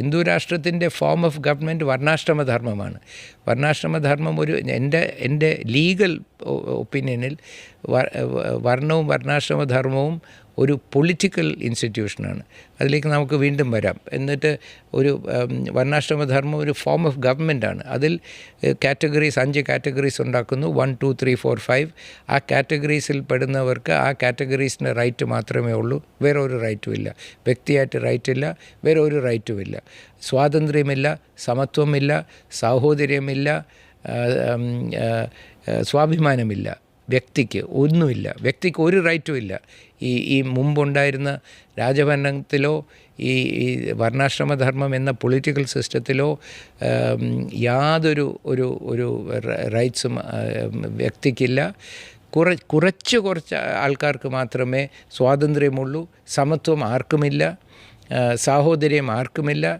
ഹിന്ദു രാഷ്ട്രത്തിന്റെ form of government വർണാശ്രമധർമ്മമാണ്. വർണാശ്രമധർമ്മം ഒരു എന്റെ എന്റെ ലീഗൽ ഒപ്പീനിയനിൽ വർണവും വർണാശ്രമധർമ്മവും ഒരു പൊളിറ്റിക്കൽ ഇൻസ്റ്റിറ്റ്യൂഷനാണ്. അതിലേക്ക് നമുക്ക് വീണ്ടും വരാം. എന്നിട്ട് ഒരു വർണാശ്രമധർമ്മം ഒരു ഫോം ഓഫ് ആണ് അതിൽ കാറ്റഗറീസ് അഞ്ച് കാറ്റഗറീസ് ഉണ്ടാക്കുന്നു. One two three four five. ആ കാറ്റഗറീസിൽ പെടുന്നവർക്ക് ആ കാറ്റഗറീസിന്റെ റൈറ്റ് മാത്രമേ ഉള്ളൂ. വേറെ ഒരു റൈറ്റും ഇല്ല. വ്യക്തിയായിട്ട് റൈറ്റ് ഇല്ല. വേറെ ഒരു റൈറ്റും ഇല്ല. സ്വാതന്ത്ര്യമില്ല. സമത്വമില്ല. സാഹോദര്യമില്ല. സ്വാഭിമാനമില്ല. വ്യക്തിക്ക് ഒന്നുമില്ല. വ്യക്തിക്ക് ഒരു റൈറ്റും ഇല്ല. ഈ ഈ മുമ്പുണ്ടായിരുന്ന രാജഭരണത്തിലോ ഈ ഈ വർണാശ്രമധർമ്മം എന്ന പൊളിറ്റിക്കൽ സിസ്റ്റത്തിലോ യാതൊരു ഒരു ഒരു റൈറ്റ്സും വ്യക്തിക്കില്ല. കുറ കുറച്ച് കുറച്ച് ആൾക്കാർക്ക് മാത്രമേ സ്വാതന്ത്ര്യമുള്ളൂ. സമത്വം ആർക്കുമില്ല. സാഹോദര്യം ആർക്കുമില്ല.